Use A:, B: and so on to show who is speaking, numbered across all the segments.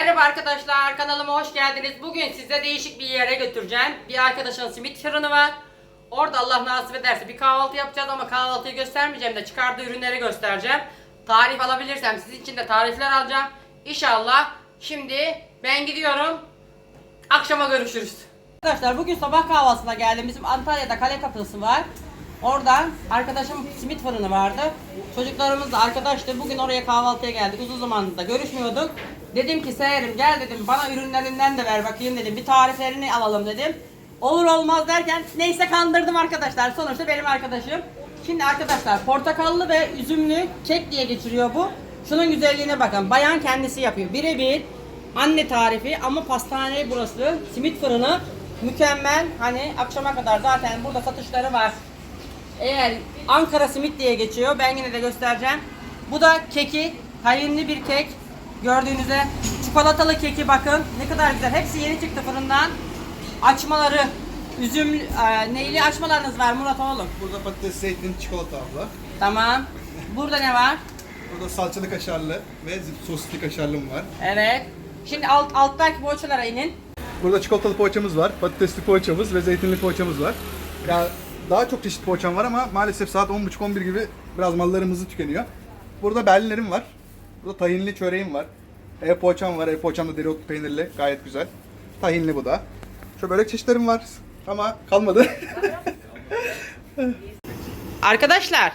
A: Merhaba arkadaşlar kanalıma hoş geldiniz. Bugün size değişik bir yere götüreceğim. Bir arkadaşın simit fırını var. Orada Allah nasip ederse bir kahvaltı yapacağız ama kahvaltıyı göstermeyeceğim de çıkardığı ürünleri göstereceğim. Tarif alabilirsem sizin için de tarifler alacağım. İnşallah. Şimdi ben gidiyorum. Akşama görüşürüz. Arkadaşlar bugün sabah kahvaltısına geldim. Bizim Antalya'da kale kapısı var. Oradan arkadaşım simit fırını vardı. Çocuklarımız da arkadaştı. Bugün oraya kahvaltıya geldik. Uzun zamandır da görüşmüyorduk. Dedim ki Seherim gel dedim bana ürünlerinden de ver bakayım dedim. Bir tariflerini alalım dedim. Olur olmaz derken neyse kandırdım arkadaşlar. Sonuçta benim arkadaşım. Şimdi arkadaşlar portakallı ve üzümlü kek diye geçiriyor bu. Şunun güzelliğine bakın. Bayan kendisi yapıyor. Birebir anne tarifi ama pastane burası. Simit fırını mükemmel. Hani akşama kadar zaten burada satışları var. Eğer Ankara simit diye geçiyor. Ben yine de göstereceğim. Bu da keki. Hayırlı bir kek. Gördüğünüzde çikolatalı keki bakın. Ne kadar güzel. Hepsi yeni çıktı fırından. Açmaları üzüm e, neyli açmalarınız var Murat oğlum.
B: Burada patates, zeytin, çikolata abla.
A: Tamam. Burada ne var?
B: Burada salçalı kaşarlı ve sosisli kaşarlım var.
A: Evet. Şimdi alt, alttaki poğaçalara inin.
B: Burada çikolatalı poğaçamız var, patatesli poğaçamız ve zeytinli poğaçamız var. Ya daha çok çeşit poğaçam var ama maalesef saat 10.30-11 gibi biraz mallarımız tükeniyor. Burada berlinlerim var. Burada tahinli çöreğim var. Ev poğaçam var. Ev poğaçam da dereotlu peynirli. Gayet güzel. Tahinli bu da. Şöyle börek çeşitlerim var. Ama kalmadı.
A: Arkadaşlar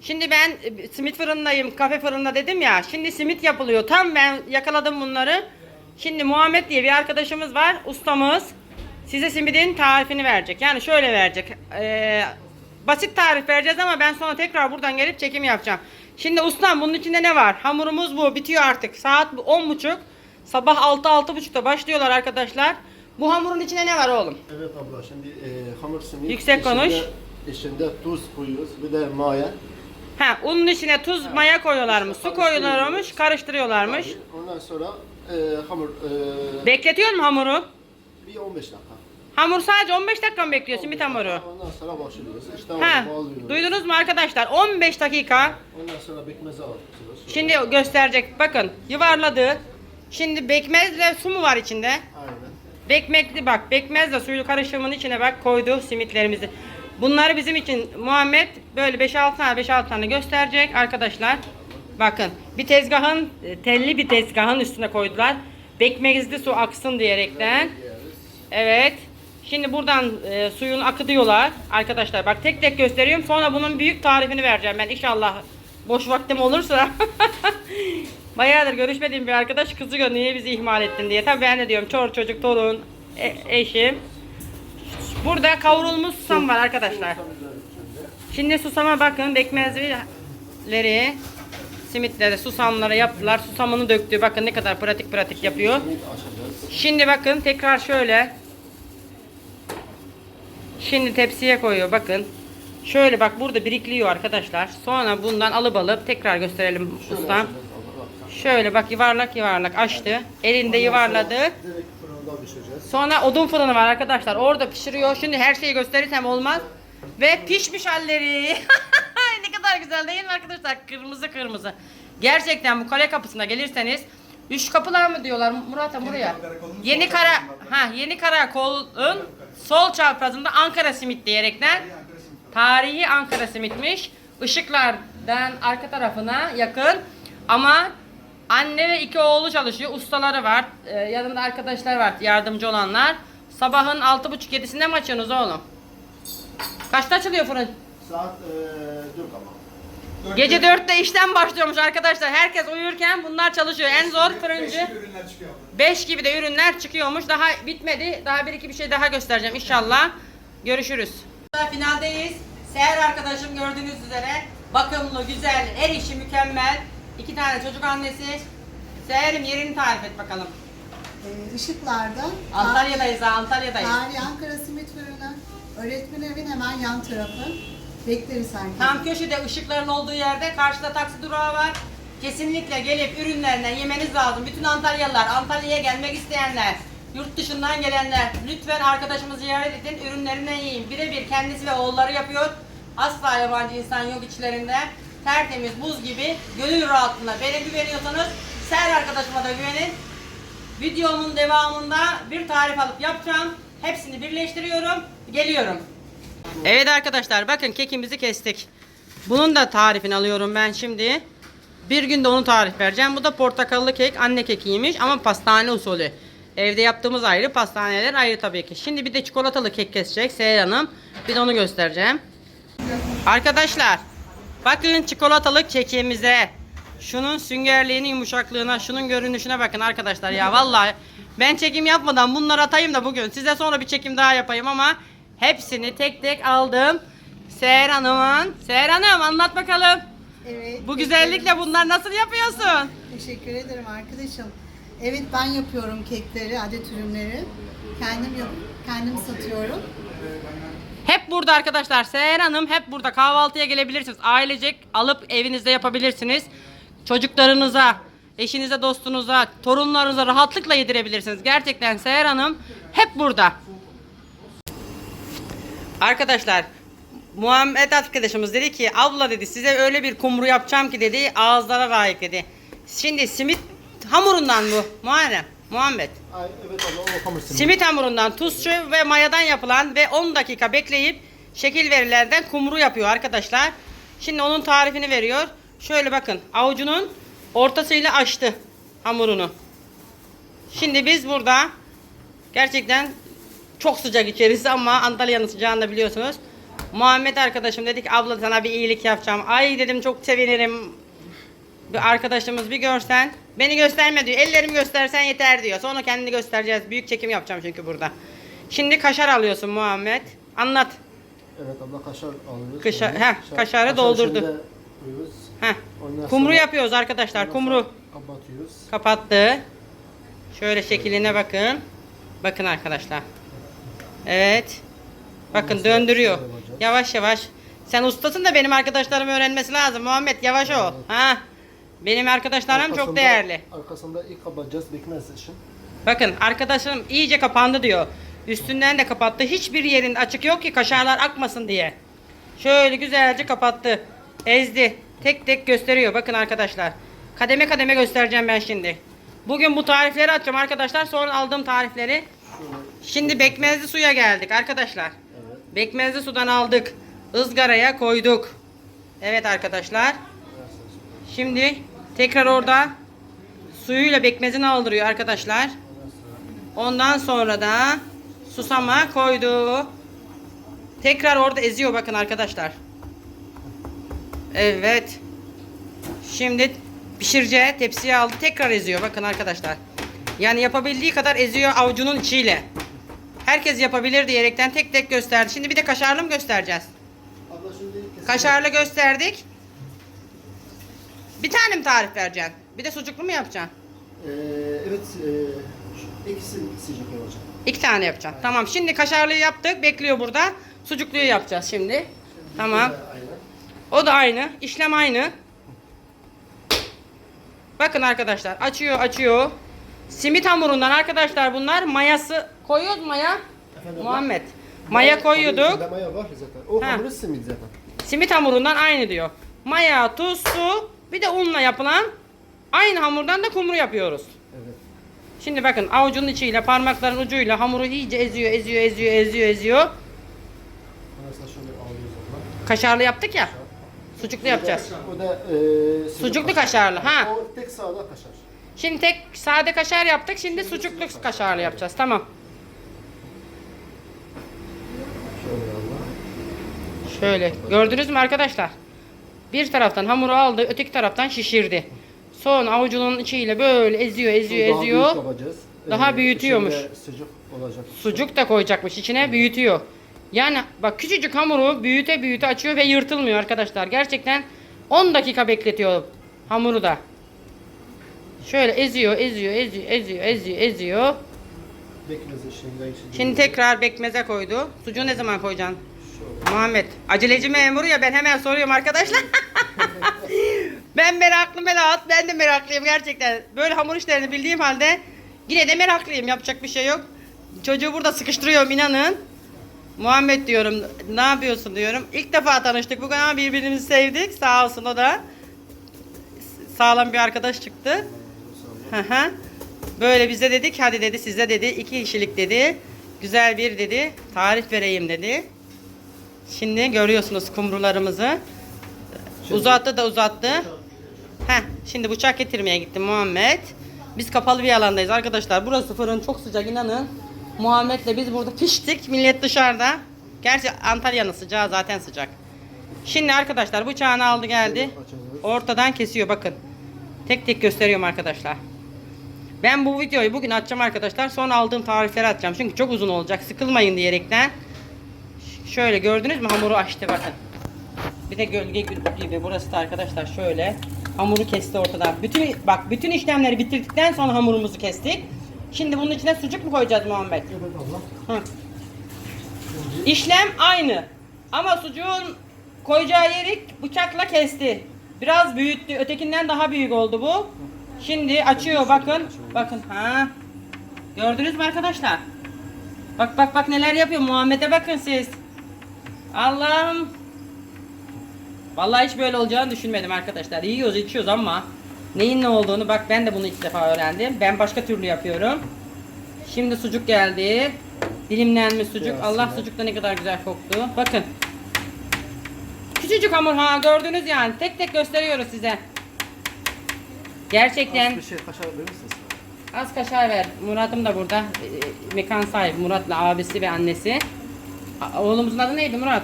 A: şimdi ben e, simit fırındayım kafe fırında dedim ya şimdi simit yapılıyor tam ben yakaladım bunları şimdi Muhammed diye bir arkadaşımız var ustamız size simidin tarifini verecek yani şöyle verecek Ee, basit tarif vereceğiz ama ben sonra tekrar buradan gelip çekim yapacağım şimdi ustam bunun içinde ne var hamurumuz bu bitiyor artık saat bu 10.30 sabah 6-6.30'da başlıyorlar arkadaşlar bu hamurun içinde ne var oğlum
C: Evet abla şimdi e, hamur simit
A: Yüksek konuş.
C: içinde, içinde tuz koyuyoruz bir de maya.
A: Ha, unun içine tuz, maya koyuyorlarmış, su koyuyorlarmış, karıştırıyorlarmış.
C: Ondan sonra e, hamur e,
A: Bekletiyor mu hamuru?
C: bir 15 dakika.
A: Hamur sadece 15 dakika mı bekliyor simit hamuru?
C: Ondan sonra başlıyoruz. İşte
A: Ha, duydunuz mu arkadaşlar? 15 dakika.
C: Ondan sonra bekmezi atıyoruz.
A: Şimdi gösterecek. Bakın yuvarladı. Şimdi bekmezle su mu var içinde?
C: Aynen.
A: Bekmekli bak. Bekmezle suyu karışımının içine bak koydu simitlerimizi. Bunları bizim için Muhammed böyle 5-6 tane 5-6 tane gösterecek arkadaşlar. Bakın bir tezgahın e, telli bir tezgahın üstüne koydular. Bekmezli su aksın diyerekten. Evet. Şimdi buradan e, suyun akıtıyorlar arkadaşlar. Bak tek tek gösteriyorum. Sonra bunun büyük tarifini vereceğim ben inşallah. Boş vaktim olursa. Bayağıdır görüşmediğim bir arkadaş kızıyor niye bizi ihmal ettin diye. Tabii ben de diyorum çor çocuk torun e- eşim. Burada kavrulmuş susam var arkadaşlar. Şimdi susama bakın bekmezleri simitleri susamları yaptılar. Susamını döktü. Bakın ne kadar pratik pratik yapıyor. Şimdi bakın tekrar şöyle. Şimdi tepsiye koyuyor bakın. Şöyle bak burada birikliyor arkadaşlar. Sonra bundan alıp alıp tekrar gösterelim
C: Şöyle
A: ustam. Şöyle bak yuvarlak yuvarlak açtı. Elinde yuvarladı.
C: Direkt fırında pişireceğiz.
A: Sonra odun fırını var arkadaşlar. Orada pişiriyor. Şimdi her şeyi gösterirsem olmaz. Ve pişmiş halleri. ne kadar güzel değil mi arkadaşlar? Kırmızı kırmızı. Gerçekten bu kale kapısına gelirseniz Üç kapılar mı diyorlar Murat'a buraya? Yeni kara ha yeni karakolun sol çaprazında Ankara simit diyerekten tarihi Ankara simitmiş. Işıklardan arka tarafına yakın ama anne ve iki oğlu çalışıyor. Ustaları var. Ee, yanında arkadaşlar var yardımcı olanlar. Sabahın altı buçuk yedisinde mi açıyorsunuz oğlum? Kaçta açılıyor fırın?
C: Saat e, 4 ama.
A: Gece dörtte işten başlıyormuş arkadaşlar. Herkes uyurken bunlar çalışıyor. En zor fırıncı.
B: ürünler çıkıyor abla.
A: 5 gibi de ürünler çıkıyormuş. Daha bitmedi. Daha bir iki bir şey daha göstereceğim inşallah. Görüşürüz. Finaldeyiz. Seher arkadaşım gördüğünüz üzere bakımlı, güzel, her işi mükemmel. İki tane çocuk annesi. Seher'im yerini tarif et bakalım.
D: Ee, Işıklarda
A: Antalya'dayız ha, Antalya'dayız.
D: Tarihi Ankara Simit Fırını, öğretmen evin hemen yan tarafı. Bekleriz herkesi.
A: Tam köşede ışıkların olduğu yerde karşıda taksi durağı var. Kesinlikle gelip ürünlerinden yemeniz lazım. Bütün Antalyalılar, Antalya'ya gelmek isteyenler, yurt dışından gelenler lütfen arkadaşımızı ziyaret edin, ürünlerinden yiyin. Birebir kendisi ve oğulları yapıyor. Asla yabancı insan yok içlerinde. Tertemiz, buz gibi, gönül rahatlığına. Beni güveniyorsanız Ser arkadaşıma da güvenin. Videomun devamında bir tarif alıp yapacağım. Hepsini birleştiriyorum. Geliyorum. Evet arkadaşlar bakın kekimizi kestik. Bunun da tarifini alıyorum ben şimdi. Bir günde onu tarif vereceğim. Bu da portakallı kek anne kekiymiş ama pastane usulü. Evde yaptığımız ayrı, pastaneler ayrı tabii ki. Şimdi bir de çikolatalı kek kesecek Seher Hanım. Bir de onu göstereceğim. Arkadaşlar bakın çikolatalı kekimize. Şunun süngerliğinin yumuşaklığına, şunun görünüşüne bakın arkadaşlar ya vallahi ben çekim yapmadan bunları atayım da bugün size sonra bir çekim daha yapayım ama hepsini tek tek aldım. Seher Hanım'ın. Seher Hanım anlat bakalım.
D: Evet.
A: Bu güzellikle bunlar nasıl yapıyorsun?
D: Teşekkür ederim arkadaşım. Evet ben yapıyorum kekleri, adet ürünleri. Kendim yap kendim satıyorum.
A: Hep burada arkadaşlar. Seher Hanım hep burada. Kahvaltıya gelebilirsiniz. Ailecek alıp evinizde yapabilirsiniz. Çocuklarınıza, eşinize, dostunuza, torunlarınıza rahatlıkla yedirebilirsiniz. Gerçekten Seher Hanım hep burada. Arkadaşlar Muhammed arkadaşımız dedi ki abla dedi size öyle bir kumru yapacağım ki dedi ağızlara layık dedi. Şimdi simit hamurundan bu Muharrem Muhammed.
C: Ay, evet abla o hamur simidi.
A: Simit hamurundan tuzlu ve mayadan yapılan ve 10 dakika bekleyip şekil verilerden kumru yapıyor arkadaşlar. Şimdi onun tarifini veriyor. Şöyle bakın avucunun ortasıyla açtı hamurunu. Şimdi biz burada gerçekten çok sıcak içerisi ama Antalya'nın sıcağını da biliyorsunuz. Muhammed arkadaşım dedi ki abla sana bir iyilik yapacağım. Ay dedim çok sevinirim. Bir arkadaşımız bir görsen. Beni gösterme diyor. Ellerimi göstersen yeter diyor. Sonra kendini göstereceğiz. Büyük çekim yapacağım çünkü burada. Şimdi kaşar alıyorsun Muhammed. Anlat.
C: Evet abla kaşar alıyoruz.
A: Kaşar- heh,
C: Şa-
A: kaşarı
C: kaşar
A: doldurdu. Heh. Kumru yapıyoruz arkadaşlar. Kumru.
C: Kapatıyoruz.
A: Kapattı. Şöyle şekline bakın. Bakın arkadaşlar. Evet. Bakın döndürüyor. Yavaş yavaş. Sen ustasın da benim arkadaşlarım öğrenmesi lazım. Muhammed yavaş ol. Ha. Benim arkadaşlarım çok
C: Arkasında-
A: değerli.
C: Arkasında ilk kapatacağız bekmez için.
A: Bakın arkadaşım iyice kapandı diyor. Üstünden de kapattı. Hiçbir yerin açık yok ki kaşarlar akmasın diye. Şöyle güzelce kapattı. Ezdi. Tek tek gösteriyor. Bakın arkadaşlar. Kademe kademe göstereceğim ben şimdi. Bugün bu tarifleri atacağım arkadaşlar. Sonra aldığım tarifleri. Şimdi bekmezli suya geldik arkadaşlar.
C: Evet.
A: Bekmezli sudan aldık. ızgaraya koyduk. Evet arkadaşlar. Şimdi tekrar orada suyuyla bekmezini aldırıyor arkadaşlar. Ondan sonra da susama koydu. Tekrar orada eziyor bakın arkadaşlar. Evet. Şimdi pişireceği tepsiye aldı. Tekrar eziyor bakın arkadaşlar. Yani yapabildiği kadar eziyor avucunun içiyle. Herkes yapabilir diyerekten tek tek gösterdi. Şimdi bir de kaşarlı mı göstereceğiz?
C: Abla şimdi.
A: Kaşarlı gösterdik. Bir tane mi tarif vereceksin? Bir de sucuklu mu yapacaksın?
C: Ee, evet. E, ikisi sıcak olacak.
A: İki tane yapacaksın. Tamam. Şimdi kaşarlıyı yaptık. Bekliyor burada. Sucukluyu yapacağız şimdi. Tamam.
C: Aynen.
A: O da aynı. İşlem aynı. Bakın arkadaşlar. Açıyor açıyor. Simit hamurundan arkadaşlar bunlar mayası koyuyoruz maya.
C: Efendim,
A: Muhammed. Maya koyuyorduk.
C: Maya var zaten. O
A: Ha.
C: hamuru simit zaten.
A: Simit hamurundan aynı diyor. Maya, tuz, su bir de unla yapılan aynı hamurdan da kumru yapıyoruz.
C: Evet.
A: Şimdi bakın avucunun içiyle parmakların ucuyla hamuru iyice eziyor, eziyor, eziyor, eziyor, eziyor.
C: Şöyle alıyoruz.
A: Kaşarlı yaptık ya. Sucuklu yapacağız.
C: O da e,
A: Sucuklu kaşarlı, ha.
C: O tek sağda kaşar.
A: Şimdi tek sade kaşar yaptık. Şimdi sucuklu kaşarlı yapacağız. Tamam.
C: Şöyle abla.
A: Şöyle. Gördünüz mü arkadaşlar? Bir taraftan hamuru aldı, öteki taraftan şişirdi. Sonra avucunun içiyle böyle eziyor, eziyor,
C: Daha
A: eziyor.
C: büyük yapacağız.
A: Daha
C: Ee,
A: büyütüyormuş.
C: Sıcak olacak.
A: Sucuk da koyacakmış içine büyütüyor. Yani bak küçücük hamuru büyüte büyüte açıyor ve yırtılmıyor arkadaşlar. Gerçekten 10 dakika bekletiyor hamuru da. Şöyle eziyor, eziyor, eziyor, eziyor, eziyor, eziyor.
C: Bekmez şimdi.
A: Şimdi tekrar bekmeze koydu. Sucuğu ne zaman koyacaksın? Muhammed. Aceleci memuru ya ben hemen soruyorum arkadaşlar. ben meraklı merak, ben de meraklıyım gerçekten. Böyle hamur işlerini bildiğim halde yine de meraklıyım. Yapacak bir şey yok. Çocuğu burada sıkıştırıyorum inanın. Muhammed diyorum ne yapıyorsun diyorum. İlk defa tanıştık bugün ama birbirimizi sevdik. Sağ olsun o da. Sağlam bir arkadaş çıktı. Böyle bize dedik hadi dedi size dedi iki kişilik dedi. Güzel bir dedi tarif vereyim dedi. Şimdi görüyorsunuz kumrularımızı. Uzattı da uzattı. Heh, şimdi bıçak getirmeye gitti Muhammed. Biz kapalı bir alandayız arkadaşlar. Burası fırın çok sıcak inanın. Muhammed'le biz burada piştik. Millet dışarıda. Gerçi Antalya'nın sıcağı zaten sıcak. Şimdi arkadaşlar bıçağını aldı geldi. Ortadan kesiyor bakın. Tek tek gösteriyorum arkadaşlar. Ben bu videoyu bugün açacağım arkadaşlar. Sonra aldığım tarifleri atacağım. Çünkü çok uzun olacak. Sıkılmayın diyerekten. Şöyle gördünüz mü hamuru açtı bakın. Bir de gölge gibi burası da arkadaşlar şöyle hamuru kesti ortadan. Bütün bak bütün işlemleri bitirdikten sonra hamurumuzu kestik. Şimdi bunun içine sucuk mu koyacağız Muhammed?
C: Evet abla.
A: Hı. İşlem aynı. Ama sucuğun koyacağı yeri bıçakla kesti. Biraz büyüttü. Ötekinden daha büyük oldu bu. Şimdi açıyor bakın. Bakın ha. Gördünüz mü arkadaşlar? Bak bak bak neler yapıyor. Muhammed'e bakın siz. Allah'ım. Vallahi hiç böyle olacağını düşünmedim arkadaşlar. Yiyoruz içiyoruz ama neyin ne olduğunu bak ben de bunu ilk defa öğrendim. Ben başka türlü yapıyorum. Şimdi sucuk geldi. Dilimlenmiş sucuk.
C: Biraz
A: Allah
C: sonra.
A: sucuk da ne kadar güzel koktu. Bakın. Küçücük hamur ha gördünüz yani. Tek tek gösteriyoruz size. Gerçekten
C: Bir şey kaşar verir misiniz?
A: az kaşar ver. Murat'ım da burada. Ee, mekan sahibi Murat'la abisi ve annesi. A- Oğlumuzun adı neydi Murat?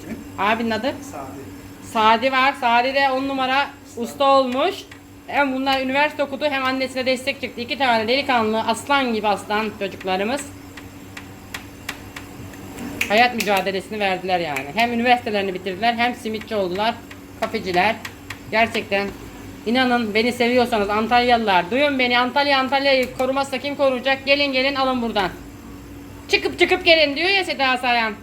B: Kimin?
A: Abinin adı?
B: Sade.
A: Sadi var. Sadi de on numara usta olmuş. Hem bunlar üniversite okudu hem annesine destek çıktı. İki tane delikanlı aslan gibi aslan çocuklarımız. Hayat mücadelesini verdiler yani. Hem üniversitelerini bitirdiler hem simitçi oldular. Kafeciler. Gerçekten inanın beni seviyorsanız Antalyalılar duyun beni Antalya Antalya'yı korumazsa kim koruyacak? Gelin gelin alın buradan. Çıkıp çıkıp gelin diyor ya Seda Sayan.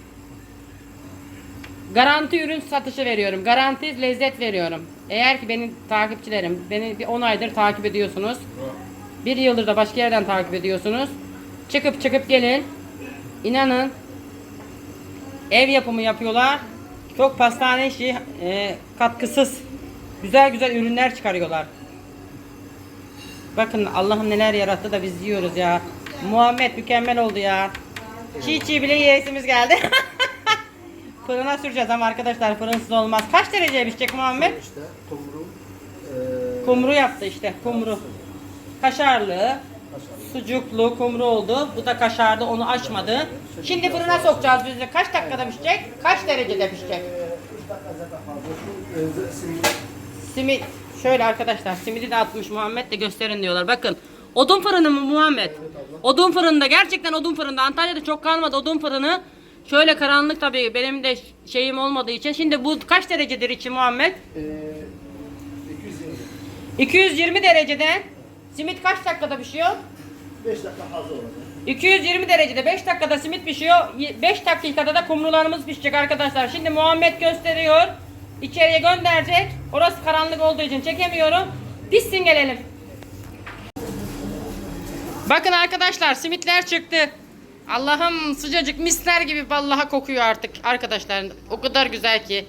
A: Garanti ürün satışı veriyorum. Garanti lezzet veriyorum. Eğer ki benim takipçilerim beni bir 10 aydır takip ediyorsunuz. Bir yıldır da başka yerden takip ediyorsunuz. Çıkıp çıkıp gelin. İnanın ev yapımı yapıyorlar. Çok pastane işi e, katkısız. Güzel güzel ürünler çıkarıyorlar. Bakın Allah'ım neler yarattı da biz yiyoruz ya. Muhammed mükemmel oldu ya. Çiğ çiğ bile yiyesimiz geldi. Fırına süreceğiz ama arkadaşlar fırınsız olmaz. Kaç dereceye pişecek Muhammed?
C: İşte kumru. E,
A: Kumru yaptı işte kumru. Kaşarlı, sucuklu kumru oldu. Bu da kaşarlı onu açmadı. Şimdi fırına sokacağız biz de. Kaç dakikada pişecek? Kaç derecede pişecek?
C: e, e.
A: Simit. Şöyle arkadaşlar simidi de atmış Muhammed de gösterin diyorlar. Bakın. Odun fırını mı Muhammed? Odun fırında gerçekten odun fırında. Antalya'da çok kalmadı odun fırını. Şöyle karanlık tabii benim de şeyim olmadığı için. Şimdi bu kaç derecedir içi Muhammed?
C: E, 220.
A: 220 derecede. Simit kaç dakikada pişiyor?
C: 5 dakika fazla olacak.
A: 220 derecede 5 dakikada simit pişiyor. 5 dakikada da kumrularımız pişecek arkadaşlar. Şimdi Muhammed gösteriyor. İçeriye gönderecek. Orası karanlık olduğu için çekemiyorum. Pişsin gelelim. Bakın arkadaşlar simitler çıktı. Allah'ım sıcacık misler gibi vallahi kokuyor artık arkadaşlar. O kadar güzel ki.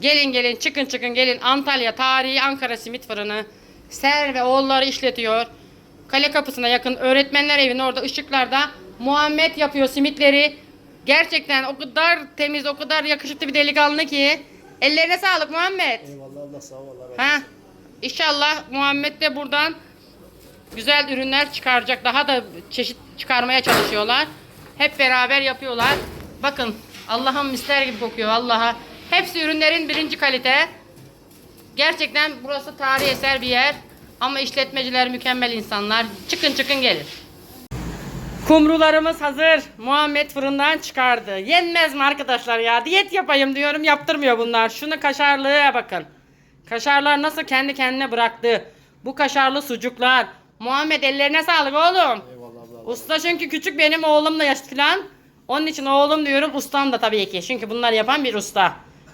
A: Gelin gelin çıkın çıkın gelin. Antalya tarihi Ankara simit fırını. Ser ve oğulları işletiyor. Kale kapısına yakın öğretmenler evinin orada ışıklarda Muhammed yapıyor simitleri. Gerçekten o kadar temiz, o kadar yakışıklı bir delikanlı ki. Ellerine sağlık Muhammed.
C: Eyvallah Allah sağ ol. Allah.
A: Ha? İnşallah Muhammed de buradan güzel ürünler çıkaracak. Daha da çeşit çıkarmaya çalışıyorlar. Hep beraber yapıyorlar. Bakın Allah'ım misler gibi kokuyor Allah'a. Hepsi ürünlerin birinci kalite. Gerçekten burası tarihi eser bir yer. Ama işletmeciler mükemmel insanlar. Çıkın çıkın gelin. Kumrularımız hazır. Muhammed fırından çıkardı. Yenmez mi arkadaşlar ya? Diyet yapayım diyorum yaptırmıyor bunlar. Şunu kaşarlığa bakın. Kaşarlar nasıl kendi kendine bıraktı. Bu kaşarlı sucuklar. Muhammed ellerine sağlık oğlum.
C: Eyvallah abla.
A: Usta çünkü küçük benim oğlumla yaş falan. Onun için oğlum diyorum ustam da tabii ki. Çünkü bunlar yapan bir usta.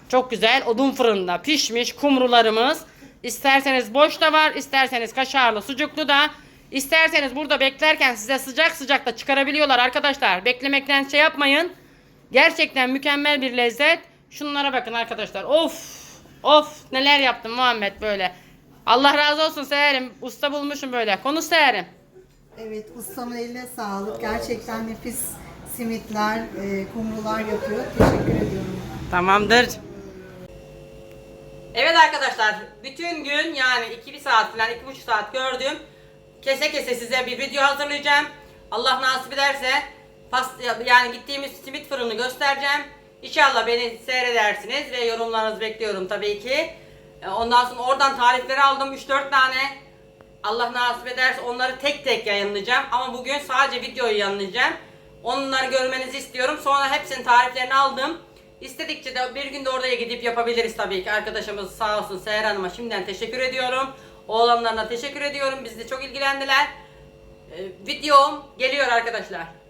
A: Çok güzel odun fırında pişmiş kumrularımız. İsterseniz boş da var, isterseniz kaşarlı sucuklu da. İsterseniz burada beklerken size sıcak sıcak da çıkarabiliyorlar arkadaşlar. Beklemekten şey yapmayın. Gerçekten mükemmel bir lezzet. Şunlara bakın arkadaşlar. Of! Of! Neler yaptım Muhammed böyle. Allah razı olsun severim. Usta bulmuşum böyle. Konuş severim.
D: Evet ustamın eline sağlık. Gerçekten nefis simitler, e, kumrular yapıyor. Teşekkür ediyorum.
A: Tamamdır. Evet arkadaşlar, bütün gün yani 2 saat falan 2,5 saat gördüm. Kese kese size bir video hazırlayacağım. Allah nasip ederse past yani gittiğimiz simit fırını göstereceğim. İnşallah beni seyredersiniz ve yorumlarınızı bekliyorum tabii ki. E, Ondan sonra oradan tarifleri aldım 3-4 tane. Allah nasip ederse onları tek tek yayınlayacağım. Ama bugün sadece videoyu yayınlayacağım. Onları görmenizi istiyorum. Sonra hepsinin tariflerini aldım. İstedikçe de bir gün de oraya gidip yapabiliriz tabii ki. Arkadaşımız sağ olsun Seher Hanım'a şimdiden teşekkür ediyorum. Oğlanlarına teşekkür ediyorum. Bizi de çok ilgilendiler. Ee, videom geliyor arkadaşlar.